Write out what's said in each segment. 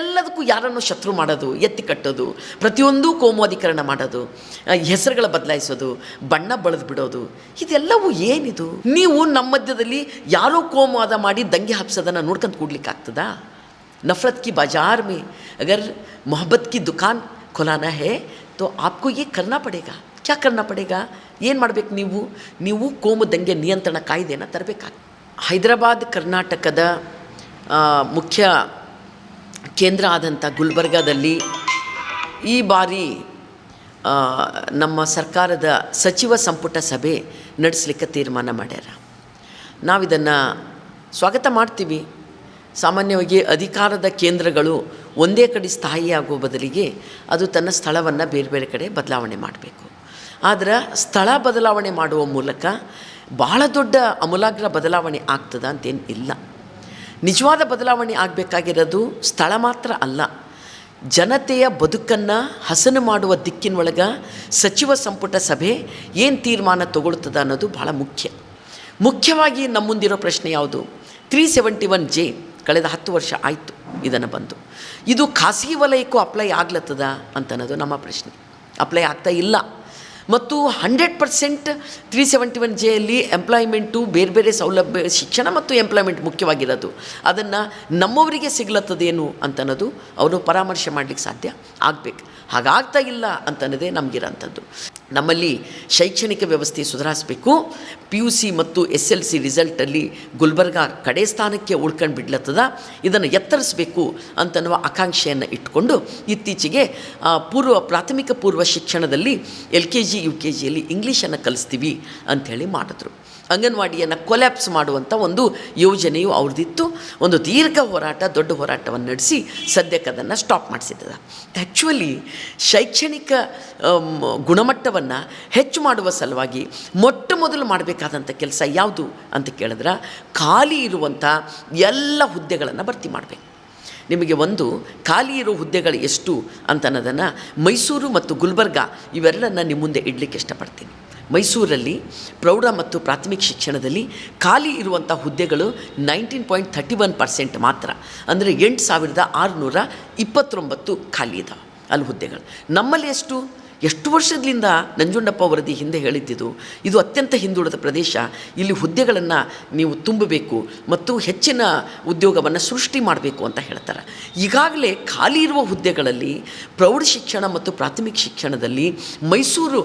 ಎಲ್ಲದಕ್ಕೂ ಯಾರನ್ನು ಶತ್ರು ಮಾಡೋದು, ಎತ್ತಿ ಕಟ್ಟೋದು, ಪ್ರತಿಯೊಂದೂ ಕೋಮೋಧಿಕರಣ ಮಾಡೋದು ಹೆಸರುಗಳ ಬದಲಾಯಿಸೋದು, ಬಣ್ಣ ಬಳದು ಬಿಡೋದು, ಇದೆಲ್ಲವೂ ಏನಿದು? ನೀವು ನಮ್ಮ ಮಧ್ಯದಲ್ಲಿ ಯಾರೋ ಕೋಮವಾದ ಮಾಡಿ ದಂಗೆ ಹಾಕ್ಸೋದನ್ನು ನೋಡ್ಕೊಂಡು ಕೂಡ್ಲಿಕ್ಕೆ ಆಗ್ತದಾ ನಫರತ್ ಕಿ ಬಜಾರ್ ಮೇ ಅಗರ್ ಮೊಹಬ್ಬತ್ ಕಿ ದುಕಾನ್ ಖುಲಾನ ಹೇ, ತೋ ಆಪ್ಕೋ ಏ ಕರ್ನಾ ಪಡೆಗ? ಕ್ಯಾ ಕರ್ನಾ ಪಡೇಗಾ? ಏನು ಮಾಡಬೇಕು ನೀವು? ನೀವು ಕೋಮು ದಂಗೆ ನಿಯಂತ್ರಣ ಕಾಯ್ದೆಯನ್ನು ತರಬೇಕಾಗ್ತದೆ ಹೈದರಾಬಾದ್ ಕರ್ನಾಟಕದ ಮುಖ್ಯ ಕೇಂದ್ರ ಆದಂಥ ಗುಲ್ಬರ್ಗಾದಲ್ಲಿ ಈ ಬಾರಿ ನಮ್ಮ ಸರ್ಕಾರದ ಸಚಿವ ಸಂಪುಟ ಸಭೆ ನಡೆಸಲಿಕ್ಕೆ ತೀರ್ಮಾನ ಮಾಡ್ಯಾರ. ನಾವಿದನ್ನು ಸ್ವಾಗತ ಮಾಡ್ತೀವಿ. ಸಾಮಾನ್ಯವಾಗಿ ಅಧಿಕಾರದ ಕೇಂದ್ರಗಳು ಒಂದೇ ಕಡೆ ಸ್ಥಾಯಿಯಾಗುವ ಬದಲಿಗೆ ಅದು ತನ್ನ ಸ್ಥಳವನ್ನು ಬೇರೆ ಬೇರೆ ಕಡೆ ಬದಲಾವಣೆ ಮಾಡಬೇಕು. ಆದರೆ ಸ್ಥಳ ಬದಲಾವಣೆ ಮಾಡುವ ಮೂಲಕ ಬಹಳ ದೊಡ್ಡ ಅಮೂಲಾಗ್ರ ಬದಲಾವಣೆ ಆಗ್ತದ ಅಂತೇನು ಇಲ್ಲ. ನಿಜವಾದ ಬದಲಾವಣೆ ಆಗಬೇಕಾಗಿರೋದು ಸ್ಥಳ ಮಾತ್ರ ಅಲ್ಲ. ಜನತೆಯ ಬದುಕನ್ನು ಹಸನು ಮಾಡುವ ದಿಕ್ಕಿನೊಳಗೆ ಸಚಿವ ಸಂಪುಟ ಸಭೆ ಏನು ತೀರ್ಮಾನ ತಗೊಳ್ತದೆ ಅನ್ನೋದು ಭಾಳ ಮುಖ್ಯ. ಮುಖ್ಯವಾಗಿ ನಮ್ಮ ಮುಂದಿರೋ ಪ್ರಶ್ನೆ ಯಾವುದು? ತ್ರೀ ಸೆವೆಂಟಿ ಒನ್ ಜೆ ಕಳೆದ ಹತ್ತು ವರ್ಷ ಆಯಿತು ಇದನ್ನು ಬಂದು. ಇದು ಖಾಸಗಿ ವಲಯಕ್ಕೂ ಅಪ್ಲೈ ಆಗ್ಲತ್ತದ ಅಂತನ್ನೋದು ನಮ್ಮ ಪ್ರಶ್ನೆ. ಅಪ್ಲೈ ಆಗ್ತಾ ಇಲ್ಲ. ಮತ್ತು hundred percent three seventy one ಜೆಯಲ್ಲಿ employment ಬೇರೆ ಬೇರೆ ಸೌಲಭ್ಯ, ಶಿಕ್ಷಣ ಮತ್ತು ಎಂಪ್ಲಾಯ್ಮೆಂಟ್ ಮುಖ್ಯವಾಗಿರೋದು. ಅದನ್ನು ನಮ್ಮವರಿಗೆ ಸಿಗ್ಲತ್ತದೇನು ಅಂತನ್ನೋದು, ಅವರು ಪರಾಮರ್ಶೆ ಮಾಡಲಿಕ್ಕೆ ಸಾಧ್ಯ ಆಗಬೇಕು. ಹಾಗಾಗ್ತಾ ಇಲ್ಲ ಅಂತನ್ನೋದೇ ನಮಗಿರೋಂಥದ್ದು. ನಮ್ಮಲ್ಲಿ ಶೈಕ್ಷಣಿಕ ವ್ಯವಸ್ಥೆ ಸುಧಾರಿಸಬೇಕು. ಪಿ ಯು ಸಿ ಮತ್ತು ಎಸ್ ಎಲ್ ಸಿ ರಿಸಲ್ಟಲ್ಲಿ ಗುಲ್ಬರ್ಗ ಕಡೆ ಸ್ಥಾನಕ್ಕೆ ಉಳ್ಕೊಂಡು ಬಿಡ್ಲತ್ತದ. ಇದನ್ನು ಎತ್ತರಿಸಬೇಕು ಅಂತನ್ನುವ ಆಕಾಂಕ್ಷೆಯನ್ನು ಇಟ್ಟುಕೊಂಡು ಇತ್ತೀಚೆಗೆ ಪೂರ್ವ, ಪ್ರಾಥಮಿಕ ಪೂರ್ವ ಶಿಕ್ಷಣದಲ್ಲಿ L K G U K ಜಿಯಲ್ಲಿ ಇಂಗ್ಲೀಷನ್ನು ಕಲಿಸ್ತೀವಿ ಅಂಥೇಳಿ ಮಾಡಿದ್ರು. ಅಂಗನವಾಡಿಯನ್ನು ಕೊಲ್ಯಾಪ್ಸ್ ಮಾಡುವಂಥ ಒಂದು ಯೋಜನೆಯು ಅವ್ರದ್ದಿತ್ತು ಒಂದು ದೀರ್ಘ ಹೋರಾಟ, ದೊಡ್ಡ ಹೋರಾಟವನ್ನು ನಡೆಸಿ ಸದ್ಯಕ್ಕೆ ಅದನ್ನು ಸ್ಟಾಪ್ ಮಾಡಿಸಿದ್ದದ. ಆ್ಯಕ್ಚುಲಿ ಶೈಕ್ಷಣಿಕ ಗುಣಮಟ್ಟವನ್ನು ಹೆಚ್ಚು ಮಾಡುವ ಸಲುವಾಗಿ ಮೊಟ್ಟ ಮೊದಲು ಮಾಡಬೇಕಾದಂಥ ಕೆಲಸ ಯಾವುದು ಅಂತ ಕೇಳಿದ್ರೆ, ಖಾಲಿ ಇರುವಂಥ ಎಲ್ಲ ಹುದ್ದೆಗಳನ್ನು ಭರ್ತಿ ಮಾಡಬೇಕು. ನಿಮಗೆ ಒಂದು, ಖಾಲಿ ಇರೋ ಹುದ್ದೆಗಳು ಎಷ್ಟು ಅಂತನ್ನೋದನ್ನು ಮೈಸೂರು ಮತ್ತು ಗುಲ್ಬರ್ಗ ಇವೆರಡನ್ನು ನಿಮ್ಮ ಮುಂದೆ ಇಡಲಿಕ್ಕೆ ಇಷ್ಟಪಡ್ತೀನಿ. ಮೈಸೂರಲ್ಲಿ ಪ್ರೌಢ ಮತ್ತು ಪ್ರಾಥಮಿಕ ಶಿಕ್ಷಣದಲ್ಲಿ ಖಾಲಿ ಇರುವಂಥ ಹುದ್ದೆಗಳು nineteen point thirty one percent ಮಾತ್ರ. ಅಂದರೆ ಎಂಟು ಸಾವಿರದ ಆರುನೂರ ಇಪ್ಪತ್ತೊಂಬತ್ತು ಖಾಲಿ ಇದ್ದಾವೆ ಅಲ್ಲಿ ಹುದ್ದೆಗಳು. ನಮ್ಮಲ್ಲಿ ಎಷ್ಟು? ಎಷ್ಟು ವರ್ಷದಿಂದ ನಂಜುಂಡಪ್ಪ ವರದಿ ಹಿಂದೆ ಹೇಳಿದ್ದಿದ್ದು ಇದು ಅತ್ಯಂತ ಹಿಂದುಳಿದ ಪ್ರದೇಶ. ಇಲ್ಲಿ ಹುದ್ದೆಗಳನ್ನು ನೀವು ತುಂಬಬೇಕು ಮತ್ತು ಹೆಚ್ಚಿನ ಉದ್ಯೋಗವನ್ನು ಸೃಷ್ಟಿ ಮಾಡಬೇಕು ಅಂತ ಹೇಳ್ತಾರೆ. ಈಗಾಗಲೇ ಖಾಲಿ ಇರುವ ಹುದ್ದೆಗಳಲ್ಲಿ ಪ್ರೌಢ ಶಿಕ್ಷಣ ಮತ್ತು ಪ್ರಾಥಮಿಕ ಶಿಕ್ಷಣದಲ್ಲಿ ಮೈಸೂರು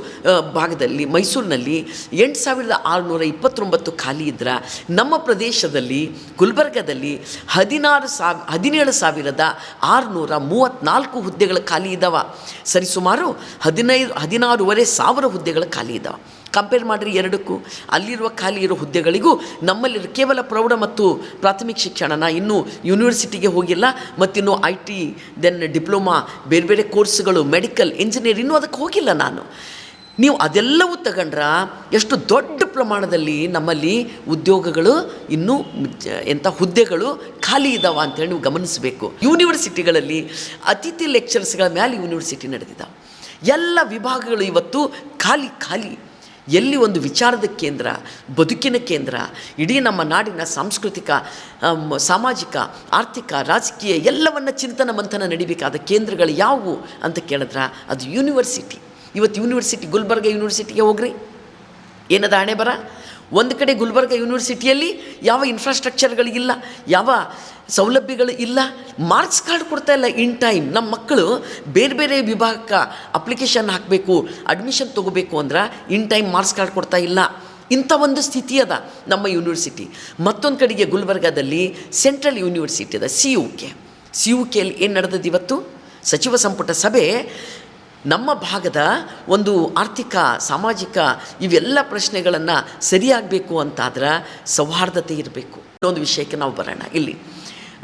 ಭಾಗದಲ್ಲಿ, ಮೈಸೂರಿನಲ್ಲಿ ಎಂಟು ಸಾವಿರದ ಆರುನೂರ ಇಪ್ಪತ್ತೊಂಬತ್ತು ಖಾಲಿ ಇದ್ದರೆ ನಮ್ಮ ಪ್ರದೇಶದಲ್ಲಿ, ಗುಲ್ಬರ್ಗದಲ್ಲಿ ಹದಿನಾರು ಸಾವ್, ಹದಿನೇಳು ಸಾವಿರದ ಆರುನೂರ ಮೂವತ್ತ್ನಾಲ್ಕು ಹುದ್ದೆಗಳು ಖಾಲಿ ಇದ್ದಾವೆ ಸರಿಸುಮಾರು ಹದಿನೈದು, ಹದಿನಾರೂವರೆ ಸಾವಿರ ಹುದ್ದೆಗಳು ಖಾಲಿ ಇದ್ದಾವೆ ಕಂಪೇರ್ ಮಾಡಿರಿ ಎರಡಕ್ಕೂ. ಅಲ್ಲಿರುವ ಖಾಲಿ ಇರೋ ಹುದ್ದೆಗಳಿಗೂ ನಮ್ಮಲ್ಲಿರೋ ಕೇವಲ ಪ್ರೌಢ ಮತ್ತು ಪ್ರಾಥಮಿಕ ಶಿಕ್ಷಣನ ಇನ್ನೂ ಯೂನಿವರ್ಸಿಟಿಗೆ ಹೋಗಿಲ್ಲ, ಮತ್ತಿನ್ನು ಐ ಟಿ ದೆನ್ ಡಿಪ್ಲೊಮಾ ಬೇರೆ ಬೇರೆ ಕೋರ್ಸ್ಗಳು ಮೆಡಿಕಲ್ ಇಂಜಿನಿಯರ್ ಇನ್ನೂ ಅದಕ್ಕೆ ಹೋಗಿಲ್ಲ ನಾನು. ನೀವು ಅದೆಲ್ಲವೂ ತಗೊಂಡ್ರ ಎಷ್ಟು ದೊಡ್ಡ ಪ್ರಮಾಣದಲ್ಲಿ ನಮ್ಮಲ್ಲಿ ಉದ್ಯೋಗಗಳು ಇನ್ನೂ ಎಂಥ ಹುದ್ದೆಗಳು ಖಾಲಿ ಇದ್ದಾವೆ ಅಂತೇಳಿ ನೀವು ಗಮನಿಸಬೇಕು. ಯೂನಿವರ್ಸಿಟಿಗಳಲ್ಲಿ ಅತಿಥಿ ಲೆಕ್ಚರ್ಸ್ಗಳ ಮೇಲೆ ಯೂನಿವರ್ಸಿಟಿ ನಡೆದಿದ್ದಾವೆ ಎಲ್ಲ ವಿಭಾಗಗಳು ಇವತ್ತು ಖಾಲಿ ಖಾಲಿ. ಎಲ್ಲಿ ಒಂದು ವಿಚಾರದ ಕೇಂದ್ರ, ಬದುಕಿನ ಕೇಂದ್ರ, ಇಡೀ ನಮ್ಮ ನಾಡಿನ ಸಾಂಸ್ಕೃತಿಕ ಸಾಮಾಜಿಕ, ಆರ್ಥಿಕ, ರಾಜಕೀಯ ಎಲ್ಲವನ್ನ ಚಿಂತನ ಮಂಥನ ನಡಿಬೇಕಾದ ಕೇಂದ್ರಗಳು ಯಾವುವು ಅಂತ ಕೇಳಿದ್ರೆ? ಅದು ಯೂನಿವರ್ಸಿಟಿ. ಇವತ್ತು ಯೂನಿವರ್ಸಿಟಿ, ಗುಲ್ಬರ್ಗ ಯೂನಿವರ್ಸಿಟಿಗೆ ಹೋಗ್ರಿ. ಏನದ ಹಣೆ ಬರ ಒಂದು ಕಡೆ ಗುಲ್ಬರ್ಗ ಯೂನಿವರ್ಸಿಟಿಯಲ್ಲಿ ಯಾವ ಇನ್ಫ್ರಾಸ್ಟ್ರಕ್ಚರ್ಗಳು ಇಲ್ಲ ಯಾವ ಸೌಲಭ್ಯಗಳು ಇಲ್ಲ ಮಾರ್ಕ್ಸ್ ಕಾರ್ಡ್ ಕೊಡ್ತಾ ಇಲ್ಲ ಇನ್ ಟೈಮ್ ನಮ್ಮ ಮಕ್ಕಳು ಬೇರೆ ಬೇರೆ ವಿಭಾಗಕ್ಕೆ ಅಪ್ಲಿಕೇಶನ್ ಹಾಕಬೇಕು ಅಡ್ಮಿಷನ್ ತೊಗೋಬೇಕು ಅಂದ್ರೆ ಇನ್ ಟೈಮ್ ಮಾರ್ಕ್ಸ್ ಕಾರ್ಡ್ ಕೊಡ್ತಾ ಇಲ್ಲ. ಇಂಥ ಒಂದು ಸ್ಥಿತಿ ಅದ ನಮ್ಮ ಯೂನಿವರ್ಸಿಟಿ. ಮತ್ತೊಂದು ಕಡೆಗೆ ಗುಲ್ಬರ್ಗಾದಲ್ಲಿ ಸೆಂಟ್ರಲ್ ಯೂನಿವರ್ಸಿಟಿ ಅದ C U K C U ಕೆಯಲ್ಲಿ ಏನು ನಡೆದದ್ದು ಇವತ್ತು? ಸಚಿವ ಸಂಪುಟ ಸಭೆ ನಮ್ಮ ಭಾಗದ ಒಂದು ಆರ್ಥಿಕ, ಸಾಮಾಜಿಕ ಇವೆಲ್ಲ ಪ್ರಶ್ನೆಗಳನ್ನು ಸರಿಯಾಗಬೇಕು ಅಂತಾದ್ರೆ ಸೌಹಾರ್ದತೆ ಇರಬೇಕು. ಇನ್ನೊಂದು ವಿಷಯಕ್ಕೆ ನಾವು ಬರೋಣ. ಇಲ್ಲಿ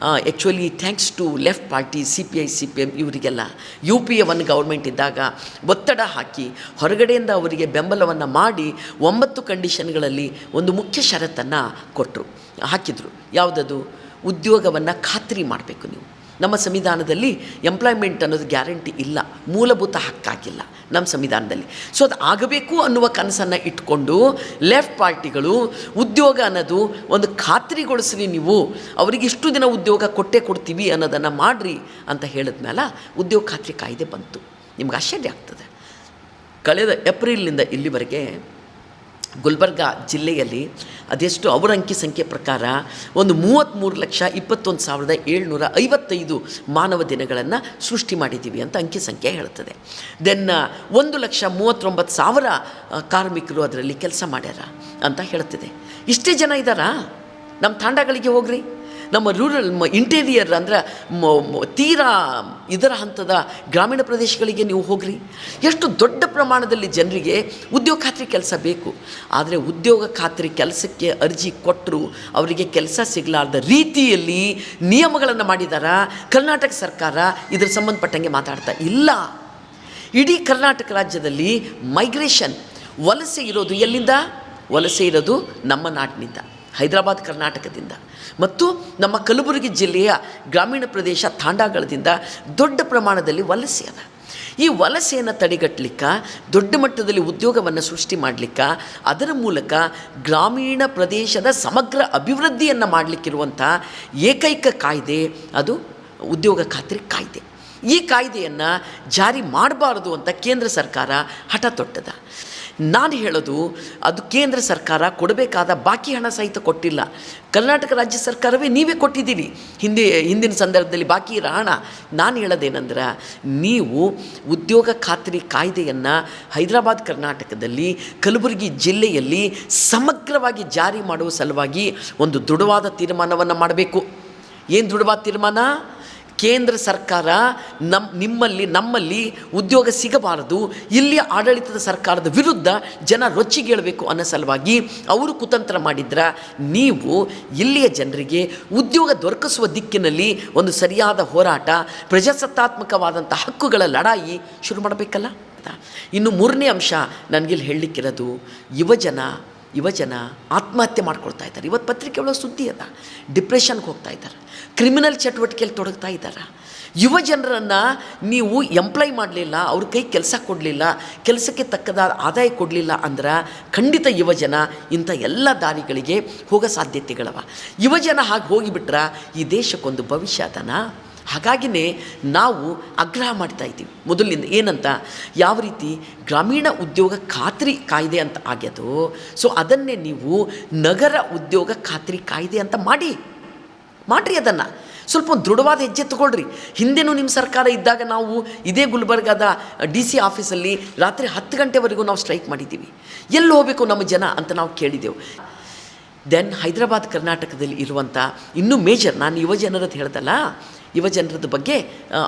actually thanks to left party C P I C P M ಇವರಿಗೆಲ್ಲ U P A one government ಇದ್ದಾಗ ಒತ್ತಡ ಹಾಕಿ ಹೊರಗಡೆಯಿಂದ ಅವರಿಗೆ ಬೆಂಬಲವನ್ನು ಮಾಡಿ ಒಂಬತ್ತು ಕಂಡೀಷನ್ಗಳಲ್ಲಿ ಒಂದು ಮುಖ್ಯ ಷರತ್ತನ್ನು ಕೊಟ್ಟರು ಹಾಕಿದರು. ಯಾವುದದು? ಉದ್ಯೋಗವನ್ನು ಖಾತ್ರಿ ಮಾಡಬೇಕು ನೀವು. ನಮ್ಮ ಸಂವಿಧಾನದಲ್ಲಿ ಎಂಪ್ಲಾಯ್ಮೆಂಟ್ ಅನ್ನೋದು ಗ್ಯಾರಂಟಿ ಇಲ್ಲ, ಮೂಲಭೂತ ಹಕ್ಕಾಗಿಲ್ಲ ನಮ್ಮ ಸಂವಿಧಾನದಲ್ಲಿ. ಸೊ ಅದು ಆಗಬೇಕು ಅನ್ನುವ ಕನಸನ್ನು ಇಟ್ಕೊಂಡು ಲೆಫ್ಟ್ ಪಾರ್ಟಿಗಳು ಉದ್ಯೋಗ ಅನ್ನೋದು ಒಂದು ಖಾತ್ರಿಗೊಳಿಸ್ರಿ ನೀವು, ಅವರಿಗೆ ಇಷ್ಟು ದಿನ ಉದ್ಯೋಗ ಕೊಟ್ಟೇ ಕೊಡ್ತೀವಿ ಅನ್ನೋದನ್ನು ಮಾಡಿರಿ ಅಂತ ಹೇಳಿದ್ಮೇಲೆ ಉದ್ಯೋಗ ಖಾತ್ರಿ ಕಾಯ್ದೆ ಬಂತು. ನಿಮ್ಗೆ ಆಶ್ಚರ್ಯ ಆಗ್ತದೆ. ಕಳೆದ ಏಪ್ರಿಲ್ನಿಂದ ಇಲ್ಲಿವರೆಗೆ ಗುಲ್ಬರ್ಗ ಜಿಲ್ಲೆಯಲ್ಲಿ ಅದೆಷ್ಟು ಅವರ ಅಂಕಿ ಸಂಖ್ಯೆ ಪ್ರಕಾರ ಒಂದು ಮೂವತ್ತ್ಮೂರು ಲಕ್ಷ ಇಪ್ಪತ್ತೊಂದು ಸಾವಿರದ ಏಳ್ನೂರ ಐವತ್ತೈದು ಮಾನವ ದಿನಗಳನ್ನು ಸೃಷ್ಟಿ ಮಾಡಿದ್ದೀವಿ ಅಂತ ಅಂಕಿ ಸಂಖ್ಯೆ ಹೇಳ್ತದೆ ದೆನ್ ಒಂದು ಲಕ್ಷ ಮೂವತ್ತೊಂಬತ್ತು ಸಾವಿರ ಕಾರ್ಮಿಕರು ಅದರಲ್ಲಿ ಕೆಲಸ ಮಾಡ್ಯಾರ ಅಂತ ಹೇಳ್ತಿದೆ ಇಷ್ಟೇ ಜನ ಇದ್ದಾರಾ? ನಮ್ಮ ತಾಂಡಗಳಿಗೆ ಹೋಗ್ರಿ. ನಮ್ಮ ರೂರಲ್ ಇಂಟೀರಿಯರ್ ಅಂದರೆ ತೀರಾ ಇದರ ಹಂತದ ಗ್ರಾಮೀಣ ಪ್ರದೇಶಗಳಿಗೆ ನೀವು ಹೋಗ್ರಿ. ಎಷ್ಟು ದೊಡ್ಡ ಪ್ರಮಾಣದಲ್ಲಿ ಜನರಿಗೆ ಉದ್ಯೋಗ ಖಾತ್ರಿ ಕೆಲಸ ಬೇಕು. ಆದರೆ ಉದ್ಯೋಗ ಖಾತ್ರಿ ಕೆಲಸಕ್ಕೆ ಅರ್ಜಿ ಕೊಟ್ಟರು ಅವರಿಗೆ ಕೆಲಸ ಸಿಗಲಾರ್ದ ರೀತಿಯಲ್ಲಿ ನಿಯಮಗಳನ್ನು ಮಾಡಿದಾರ. ಕರ್ನಾಟಕ ಸರ್ಕಾರ ಇದರ ಸಂಬಂಧಪಟ್ಟಂಗೆ ಮಾತಾಡ್ತಾ ಇಲ್ಲ. ಇಡೀ ಕರ್ನಾಟಕ ರಾಜ್ಯದಲ್ಲಿ ಮೈಗ್ರೇಷನ್ ವಲಸೆ ಇರೋದು ಎಲ್ಲಿಂದ? ವಲಸೆ ಇರೋದು ನಮ್ಮ ನಾಡಿನಿಂದ ಹೈದರಾಬಾದ್, ಕರ್ನಾಟಕದಿಂದ. ಮತ್ತು ನಮ್ಮ ಕಲಬುರಗಿ ಜಿಲ್ಲೆಯ ಗ್ರಾಮೀಣ ಪ್ರದೇಶ ತಾಂಡಾಗಳದಿಂದ ದೊಡ್ಡ ಪ್ರಮಾಣದಲ್ಲಿ ವಲಸೆ ಅದ. ಈ ವಲಸೆಯನ್ನು ತಡೆಗಟ್ಟಲಿಕ್ಕೆ ದೊಡ್ಡ ಮಟ್ಟದಲ್ಲಿ ಉದ್ಯೋಗವನ್ನು ಸೃಷ್ಟಿ ಮಾಡಲಿಕ್ಕೆ, ಅದರ ಮೂಲಕ ಗ್ರಾಮೀಣ ಪ್ರದೇಶದ ಸಮಗ್ರ ಅಭಿವೃದ್ಧಿಯನ್ನು ಮಾಡಲಿಕ್ಕಿರುವಂಥ ಏಕೈಕ ಕಾಯ್ದೆ, ಅದು ಉದ್ಯೋಗ ಖಾತ್ರಿ ಕಾಯ್ದೆ. ಈ ಕಾಯ್ದೆಯನ್ನು ಜಾರಿ ಮಾಡಬಾರದು ಅಂತ ಕೇಂದ್ರ ಸರ್ಕಾರ ಹಠ ತೊಟ್ಟದ ನಾನು ಹೇಳೋದು, ಅದು ಕೇಂದ್ರ ಸರ್ಕಾರ ಕೊಡಬೇಕಾದ ಬಾಕಿ ಹಣ ಸಹಿತ ಕೊಟ್ಟಿಲ್ಲ. ಕರ್ನಾಟಕ ರಾಜ್ಯ ಸರ್ಕಾರವೇ ನೀವೇ ಕೊಟ್ಟಿದ್ದೀರಿ. ಹಿಂದೆ, ಹಿಂದಿನ ಸಂದರ್ಭದಲ್ಲಿ ಬಾಕಿ ಇರೋ ಹಣ. ನಾನು ಹೇಳೋದೇನೆಂದ್ರೆ, ನೀವು ಉದ್ಯೋಗ ಖಾತ್ರಿ ಕಾಯ್ದೆಯನ್ನು ಹೈದರಾಬಾದ್ ಕರ್ನಾಟಕದಲ್ಲಿ, ಕಲಬುರಗಿ ಜಿಲ್ಲೆಯಲ್ಲಿ ಸಮಗ್ರವಾಗಿ ಜಾರಿ ಮಾಡುವ ಸಲುವಾಗಿ ಒಂದು ದೃಢವಾದ ತೀರ್ಮಾನವನ್ನು ಮಾಡಬೇಕು. ಏನು ದೃಢವಾದ ತೀರ್ಮಾನ? ಕೇಂದ್ರ ಸರ್ಕಾರ ನಮ್ಮ ನಿಮ್ಮಲ್ಲಿ, ನಮ್ಮಲ್ಲಿ ಉದ್ಯೋಗ ಸಿಗಬಾರದು ಇಲ್ಲಿಯ ಆಡಳಿತದ ಸರ್ಕಾರದ ವಿರುದ್ಧ ಜನ ರೊಚ್ಚಿಗೇಳಬೇಕು ಅನ್ನೋ ಸಲುವಾಗಿ ಅವರು ಕುತಂತ್ರ ಮಾಡಿದ್ರ ನೀವು ಇಲ್ಲಿಯ ಜನರಿಗೆ ಉದ್ಯೋಗ ದೊರಕಿಸುವ ದಿಕ್ಕಿನಲ್ಲಿ ಒಂದು ಸರಿಯಾದ ಹೋರಾಟ, ಪ್ರಜಾಸತ್ತಾತ್ಮಕವಾದಂಥ ಹಕ್ಕುಗಳ ಲಡಾಯಿ ಶುರು ಮಾಡಬೇಕಲ್ಲ? ಇನ್ನು ಮೂರನೇ ಅಂಶ ನನಗಿಲ್ಲಿ ಹೇಳಲಿಕ್ಕಿರೋದು ಯುವಜನ ಯುವಜನ ಆತ್ಮಹತ್ಯೆ ಮಾಡ್ಕೊಳ್ತಾ ಇದ್ದಾರೆ. ಇವತ್ತು ಪತ್ರಿಕೆ ಒಳಗೆ ಸುದ್ದಿ ಅದ. ಡಿಪ್ರೆಷನ್ಗೆ ಹೋಗ್ತಾ ಇದ್ದಾರೆ. ಕ್ರಿಮಿನಲ್ ಚಟುವಟಿಕೆಯಲ್ಲಿ ತೊಡಗ್ತಾ ಇದ್ದಾರೆ? ಯುವ ಜನರನ್ನು ನೀವು ಎಂಪ್ಲಾಯ್ ಮಾಡಲಿಲ್ಲ, ಅವ್ರ ಕೈ ಕೆಲಸ ಕೊಡಲಿಲ್ಲ, ಕೆಲಸಕ್ಕೆ ತಕ್ಕದಾದ ಆದಾಯ ಕೊಡಲಿಲ್ಲ ಅಂದ್ರೆ ಖಂಡಿತ ಯುವಜನ ಇಂಥ ಎಲ್ಲ ದಾರಿಗಳಿಗೆ ಹೋಗೋ ಸಾಧ್ಯತೆಗಳವ. ಯುವಜನ ಹಾಗೆ ಹೋಗಿಬಿಟ್ರೆ ಈ ದೇಶಕ್ಕೊಂದು ಭವಿಷ್ಯ ಅದನ? ಹಾಗಾಗಿನೇ ನಾವು ಆಗ್ರಹ ಮಾಡ್ತಾ ಇದ್ದೀವಿ. ಮೊದಲಿಂದ ಏನಂತ, ಯಾವ ರೀತಿ ಗ್ರಾಮೀಣ ಉದ್ಯೋಗ ಖಾತ್ರಿ ಕಾಯ್ದೆ ಅಂತ ಆಗ್ಯದೋ, ಸೊ ಅದನ್ನೇ ನೀವು ನಗರ ಉದ್ಯೋಗ ಖಾತ್ರಿ ಕಾಯ್ದೆ ಅಂತ ಮಾಡಿ. ಮಾಡಿರಿ ಅದನ್ನು. ಸ್ವಲ್ಪ ದೃಢವಾದ ಹೆಜ್ಜೆ ತಗೊಳ್ರಿ. ಹಿಂದೆನೂ ನಿಮ್ಮ ಸರ್ಕಾರ ಇದ್ದಾಗ ನಾವು ಇದೇ ಗುಲ್ಬರ್ಗಾದ ಡಿ ಸಿ ಆಫೀಸಲ್ಲಿ ರಾತ್ರಿ ಹತ್ತು ಗಂಟೆವರೆಗೂ ನಾವು ಸ್ಟ್ರೈಕ್ ಮಾಡಿದ್ದೀವಿ. ಎಲ್ಲಿ ಹೋಗಬೇಕು ನಮ್ಮ ಜನ ಅಂತ ನಾವು ಕೇಳಿದೆವು. ದೆನ್ ಹೈದರಾಬಾದ್ ಕರ್ನಾಟಕದಲ್ಲಿ ಇರುವಂಥ ಇನ್ನೂ ಮೇಜರ್, ನಾನು ಯುವ ಜನರದ್ದು ಹೇಳ್ದಲ್ಲ ಯುವ ಜನರದ ಬಗ್ಗೆ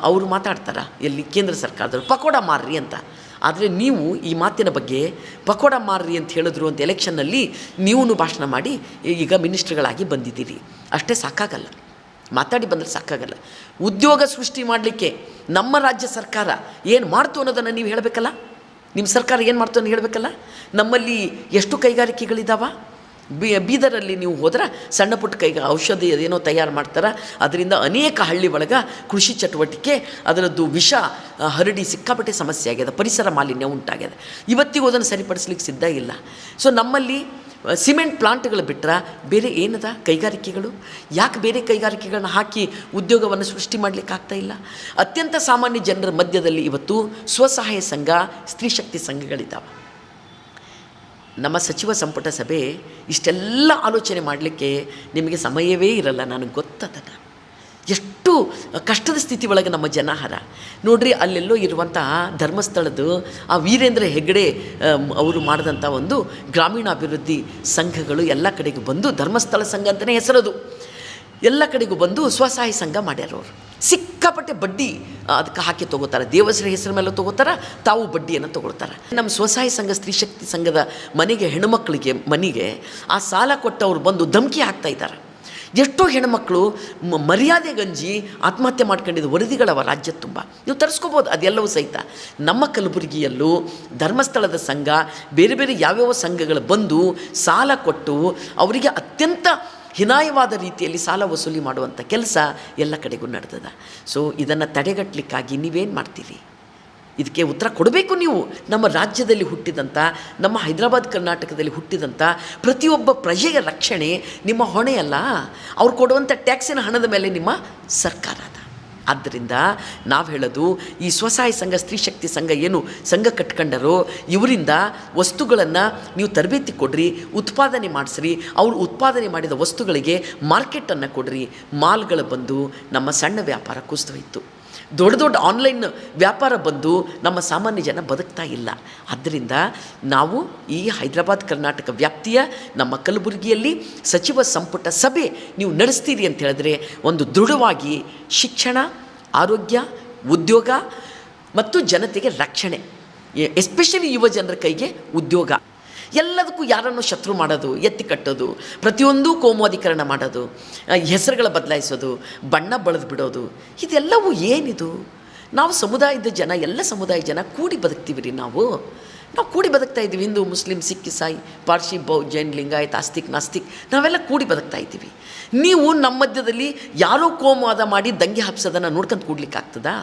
ಅವರು ಮಾತಾಡ್ತಾರೆ. ಎಲ್ಲಿ ಕೇಂದ್ರ ಸರ್ಕಾರದವರು, ಪಕೋಡ ಮಾರ್ರಿ ಅಂತ. ಆದರೆ ನೀವು ಈ ಮಾತಿನ ಬಗ್ಗೆ ಪಕೋಡ ಮಾರ್ರಿ ಅಂತ ಹೇಳಿದ್ರು ಅಂತ ಎಲೆಕ್ಷನ್ನಲ್ಲಿ ನೀವು ಭಾಷಣ ಮಾಡಿ ಈಗ ಮಿನಿಸ್ಟ್ರ್ಗಳಾಗಿ ಬಂದಿದ್ದೀರಿ. ಅಷ್ಟೇ ಸಾಕಾಗಲ್ಲ. ಮಾತಾಡಿ ಬಂದರೆ ಸಾಕಾಗಲ್ಲ. ಉದ್ಯೋಗ ಸೃಷ್ಟಿ ಮಾಡಲಿಕ್ಕೆ ನಮ್ಮ ರಾಜ್ಯ ಸರ್ಕಾರ ಏನು ಮಾಡ್ತು ಅನ್ನೋದನ್ನು ನೀವು ಹೇಳಬೇಕಲ್ಲ? ನಿಮ್ಮ ಸರ್ಕಾರ ಏನು ಮಾಡ್ತು ಅಂತ ಹೇಳಬೇಕಲ್ಲ? ನಮ್ಮಲ್ಲಿ ಎಷ್ಟು ಕೈಗಾರಿಕೆಗಳಿದ್ದಾವ ಬಿ ಬೀದರಲ್ಲಿ ನೀವು ಹೋದ್ರೆ ಸಣ್ಣ ಪುಟ್ಟ ಕೈಗೆ ಔಷಧಿ ಅದೇನೋ ತಯಾರು ಮಾಡ್ತಾರೆ. ಅದರಿಂದ ಅನೇಕ ಹಳ್ಳಿ ಒಳಗೆ ಕೃಷಿ ಚಟುವಟಿಕೆ, ಅದರದ್ದು ವಿಷ ಹರಡಿ ಸಿಕ್ಕಾಪಟ್ಟೆ ಸಮಸ್ಯೆ ಆಗ್ಯದ ಪರಿಸರ ಮಾಲಿನ್ಯ ಉಂಟಾಗ್ಯದ ಇವತ್ತಿಗೂ ಅದನ್ನು ಸರಿಪಡಿಸ್ಲಿಕ್ಕೆ ಸಿದ್ಧ ಇಲ್ಲ. ಸೊ ನಮ್ಮಲ್ಲಿ ಸಿಮೆಂಟ್ ಪ್ಲಾಂಟ್ಗಳು ಬಿಟ್ಟರೆ ಬೇರೆ ಏನದ ಕೈಗಾರಿಕೆಗಳು? ಯಾಕೆ ಬೇರೆ ಕೈಗಾರಿಕೆಗಳನ್ನ ಹಾಕಿ ಉದ್ಯೋಗವನ್ನು ಸೃಷ್ಟಿ ಮಾಡಲಿಕ್ಕೆ ಆಗ್ತಾ ಇಲ್ಲ? ಅತ್ಯಂತ ಸಾಮಾನ್ಯ ಜನರ ಮಧ್ಯದಲ್ಲಿ ಇವತ್ತು ಸ್ವಸಹಾಯ ಸಂಘ, ಸ್ತ್ರೀ ಶಕ್ತಿ ಸಂಘಗಳಿದ್ದಾವೆ ನಮ್ಮ ಸಚಿವ ಸಂಪುಟ ಸಭೆ ಇಷ್ಟೆಲ್ಲ ಆಲೋಚನೆ ಮಾಡಲಿಕ್ಕೆ ನಿಮಗೆ ಸಮಯವೇ ಇರಲ್ಲ ನನಗೆ ಗೊತ್ತದ ಎಷ್ಟು ಕಷ್ಟದ ಸ್ಥಿತಿ ಒಳಗೆ ನಮ್ಮ ಜನ ಹರ ನೋಡ್ರಿ, ಅಲ್ಲೆಲ್ಲೋ ಇರುವಂತಹ ಧರ್ಮಸ್ಥಳದ್ದು ಆ ವೀರೇಂದ್ರ ಹೆಗ್ಡೆ ಅವರು ಮಾಡಿದಂಥ ಒಂದು ಗ್ರಾಮೀಣಾಭಿವೃದ್ಧಿ ಸಂಘಗಳು ಎಲ್ಲ ಕಡೆಗೆ ಬಂದು ಧರ್ಮಸ್ಥಳ ಸಂಘ ಅಂತಲೇ ಹೆಸರದು. ಎಲ್ಲ ಕಡೆಗೂ ಬಂದು ಸ್ವಸಹಾಯ ಸಂಘ ಮಾಡ್ಯಾರ ಅವರು. ಸಿಕ್ಕಾಪಟ್ಟೆ ಬಡ್ಡಿ ಅದಕ್ಕೆ ಹಾಕಿ ತೊಗೋತಾರೆ. ದೇವಸ್ರ ಹೆಸರ ಮೇಲೆ ತೊಗೋತಾರೆ, ತಾವು ಬಡ್ಡಿಯನ್ನು ತೊಗೊಳ್ತಾರೆ. ನಮ್ಮ ಸ್ವಸಹಾಯ ಸಂಘ, ಸ್ತ್ರೀ ಶಕ್ತಿ ಸಂಘದ ಮನೆಗೆ ಹೆಣ್ಣುಮಕ್ಕಳಿಗೆ ಮನೆಗೆ ಆ ಸಾಲ ಕೊಟ್ಟವ್ರು ಬಂದು ಧಮಕಿ ಹಾಕ್ತಾ ಇದ್ದಾರೆ. ಎಷ್ಟೋ ಹೆಣ್ಮಕ್ಳು ಮರ್ಯಾದೆ ಗಂಜಿ ಆತ್ಮಹತ್ಯೆ ಮಾಡ್ಕೊಂಡಿದ್ದ ವರದಿಗಳವ ರಾಜ್ಯ ತುಂಬ. ನೀವು ತರಿಸ್ಕೋಬೋದು, ಅದೆಲ್ಲವೂ ಸಹಿತ. ನಮ್ಮ ಕಲಬುರಗಿಯಲ್ಲೂ ಧರ್ಮಸ್ಥಳದ ಸಂಘ, ಬೇರೆ ಬೇರೆ ಯಾವ್ಯಾವ ಸಂಘಗಳು ಬಂದು ಸಾಲ ಕೊಟ್ಟು ಅವರಿಗೆ ಅತ್ಯಂತ ಹಿನಾಯವಾದ ರೀತಿಯಲ್ಲಿ ಸಾಲ ವಸೂಲಿ ಮಾಡುವಂಥ ಕೆಲಸ ಎಲ್ಲ ಕಡೆಗೂ ನಡೆದದ. ಸೊ ಇದನ್ನು ತಡೆಗಟ್ಟಲಿಕ್ಕಾಗಿ ನೀವೇನು ಮಾಡ್ತೀರಿ? ಇದಕ್ಕೆ ಉತ್ತರ ಕೊಡಬೇಕು ನೀವು. ನಮ್ಮ ರಾಜ್ಯದಲ್ಲಿ ಹುಟ್ಟಿದಂಥ ನಮ್ಮ ಹೈದರಾಬಾದ್ ಕರ್ನಾಟಕದಲ್ಲಿ ಹುಟ್ಟಿದಂಥ ಪ್ರತಿಯೊಬ್ಬ ಪ್ರಜೆಯ ರಕ್ಷಣೆ ನಿಮ್ಮ ಹೊಣೆಯಲ್ಲ. ಅವ್ರು ಕೊಡುವಂಥ ಟ್ಯಾಕ್ಸಿನ ಹಣದ ಮೇಲೆ ನಿಮ್ಮ ಸರ್ಕಾರ ಅದ. ಆದ್ದರಿಂದ ನಾವು ಹೇಳೋದು, ಈ ಸ್ವಸಹಾಯ ಸಂಘ, ಸ್ತ್ರೀ ಶಕ್ತಿ ಸಂಘ ಏನು ಸಂಘ ಕಟ್ಕೊಂಡರೋ, ಇವರಿಂದ ವಸ್ತುಗಳನ್ನು ನೀವು ತರಬೇತಿ ಕೊಡ್ರಿ, ಉತ್ಪಾದನೆ ಮಾಡಿಸ್ರಿ, ಅವರು ಉತ್ಪಾದನೆ ಮಾಡಿದ ವಸ್ತುಗಳಿಗೆ ಮಾರ್ಕೆಟನ್ನು ಕೊಡ್ರಿ, ಮಾಲ್ಗಳು ಬಂದು ನಮ್ಮ ಸಣ್ಣ ವ್ಯಾಪಾರ ಕುಸಿದು ಹೋಯಿತು. ದೊಡ್ಡ ದೊಡ್ಡ ಆನ್ಲೈನ್ ವ್ಯಾಪಾರ ಬಂದು ನಮ್ಮ ಸಾಮಾನ್ಯ ಜನ ಬದುಕ್ತಾ ಇಲ್ಲ. ಆದ್ದರಿಂದ ನಾವು ಈ ಹೈದರಾಬಾದ್ ಕರ್ನಾಟಕ ವ್ಯಾಪ್ತಿಯ ನಮ್ಮ ಕಲಬುರಗಿಯಲ್ಲಿ ಸಚಿವ ಸಂಪುಟ ಸಭೆ ನೀವು ನಡೆಸ್ತೀರಿ ಅಂತ ಹೇಳಿದ್ರೆ ಒಂದು ದೃಢವಾಗಿ ಶಿಕ್ಷಣ, ಆರೋಗ್ಯ, ಉದ್ಯೋಗ ಮತ್ತು ಜನತೆಗೆ ರಕ್ಷಣೆ ಎಸ್ಪೆಷಲಿ ಯುವ ಜನರ ಕೈಗೆ ಉದ್ಯೋಗ. ಎಲ್ಲದಕ್ಕೂ ಯಾರನ್ನು ಶತ್ರು ಮಾಡೋದು, ಎತ್ತಿ ಕಟ್ಟೋದು, ಪ್ರತಿಯೊಂದೂ ಕೋಮೋಧಿಕರಣ ಮಾಡೋದು ಹೆಸರುಗಳ ಬದಲಾಯಿಸೋದು, ಬಣ್ಣ ಬಳದು ಬಿಡೋದು, ಇದೆಲ್ಲವೂ ಏನಿದು? ನಾವು ಸಮುದಾಯದ ಜನ, ಎಲ್ಲ ಸಮುದಾಯದ ಜನ ಕೂಡಿ ಬದುಕ್ತೀವಿ ರೀ ನಾವು. ನಾವು ಕೂಡಿ ಬದುಕ್ತಾ ಇದ್ದೀವಿ, ಹಿಂದೂ, ಮುಸ್ಲಿಂ, ಸಿಖ್, ಇಸಾಯಿ, ಪಾರ್ಸಿ ಬೌ ಜೈನ್, ಲಿಂಗಾಯತ್, ಆಸ್ತಿಕ್, ನಾಸ್ತಿಕ್, ನಾವೆಲ್ಲ ಕೂಡಿ ಬದುಕ್ತಾ ಇದ್ದೀವಿ. ನೀವು ನಮ್ಮ ಮಧ್ಯದಲ್ಲಿ ಯಾರೋ ಕೋಮವಾದ ಮಾಡಿ ದಂಗೆ ಹಾಪ್ಸೋದನ್ನು ನೋಡ್ಕೊಂಡು ಕೂಡ್ಲಿಕ್ಕಾಗ್ತದಾ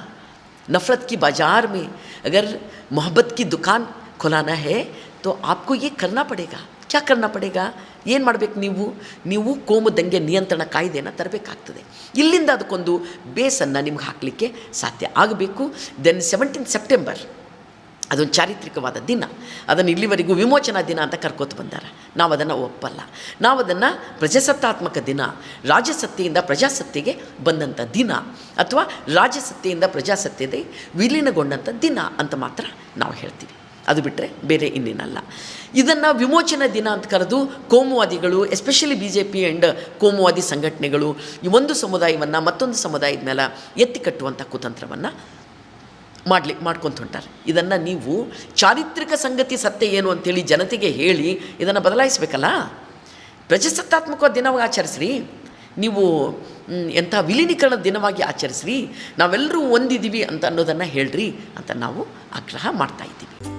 ನಫರತ್ ಕಿ ಬಜಾರ್ ಮೇ, ಅಗರ್ ಮೊಹಬ್ಬತ್ ಕಿ ದುಖಾನ್ ಖುಲಾನ ಹೇ तो आपको ये करना पड़ेगा क्या करना पड़ेगा ಏನು ಮಾಡಬೇಕು ನೀವು ನೀವು ಕೋಮು ದಂಗೆ ನಿಯಂತ್ರಣ ಕಾಯ್ದೆನ ತರಬೇಕಾಗ್ತದೆ ಇಲ್ಲಿಂದ ಅದಕ್ಕೊಂದು ಬೇಸನ್ನು ನಿಮ್ಗೆ ಹಾಕಲಿಕ್ಕೆ ಸಾಧ್ಯ ಆಗಬೇಕು ದೆನ್ ಸೆವೆಂಟೀನ್ ಸೆಪ್ಟೆಂಬರ್ ಅದೊಂದು ಚಾರಿತ್ರಿಕವಾದ ದಿನ ಅದನ್ನು ಇಲ್ಲಿವರೆಗೂ ವಿಮೋಚನಾ ದಿನ ಅಂತ ಕರ್ಕೋತ ಬಂದಾರೆ ನಾವು ಅದನ್ನು ಒಪ್ಪಲ್ಲ ನಾವು ಅದನ್ನು ಪ್ರಜಾಸತ್ತಾತ್ಮಕ ದಿನ ರಾಜಸತ್ತೆಯಿಂದ ಪ್ರಜಾಸತ್ತೆಗೆ ಬಂದಂಥ ದಿನ ಅಥವಾ ರಾಜಸತ್ತೆಯಿಂದ ಪ್ರಜಾಸತ್ತೆಗೆ ವಿಲೀನಗೊಂಡಂಥ ದಿನ ಅಂತ ಮಾತ್ರ ನಾವು ಹೇಳ್ತೀವಿ ಅದು ಬಿಟ್ಟರೆ ಬೇರೆ ಇನ್ನೇನಲ್ಲ. ಇದನ್ನು ವಿಮೋಚನಾ ದಿನ ಅಂತ ಕರೆದು ಕೋಮುವಾದಿಗಳು especially B J P and ಕೋಮುವಾದಿ ಸಂಘಟನೆಗಳು, ಈ ಒಂದು ಸಮುದಾಯವನ್ನು ಮತ್ತೊಂದು ಸಮುದಾಯದ ಮೇಲೆ ಎತ್ತಿ ಕಟ್ಟುವಂಥ ಕುತಂತ್ರವನ್ನು ಮಾಡಲಿ, ಮಾಡ್ಕೊಂತ ಹೊಂಟಾರೆ. ಇದನ್ನು ನೀವು ಚಾರಿತ್ರಿಕ ಸಂಗತಿ ಸತ್ಯ ಏನು ಅಂತೇಳಿ ಜನತೆಗೆ ಹೇಳಿ ಇದನ್ನು ಬದಲಾಯಿಸಬೇಕಲ್ಲ? ಪ್ರಜಾಸತ್ತಾತ್ಮಕ ದಿನವಾಗಿ ಆಚರಿಸ್ರಿ. ನೀವು ಎಂಥ ವಿಲೀನೀಕರಣ ದಿನವಾಗಿ ಆಚರಿಸ್ರಿ. ನಾವೆಲ್ಲರೂ ಒಂದಿದ್ದೀವಿ ಅಂತ ಅನ್ನೋದನ್ನು ಹೇಳ್ರಿ ಅಂತ ನಾವು ಆಗ್ರಹ ಮಾಡ್ತಾ ಇದ್ದೀವಿ.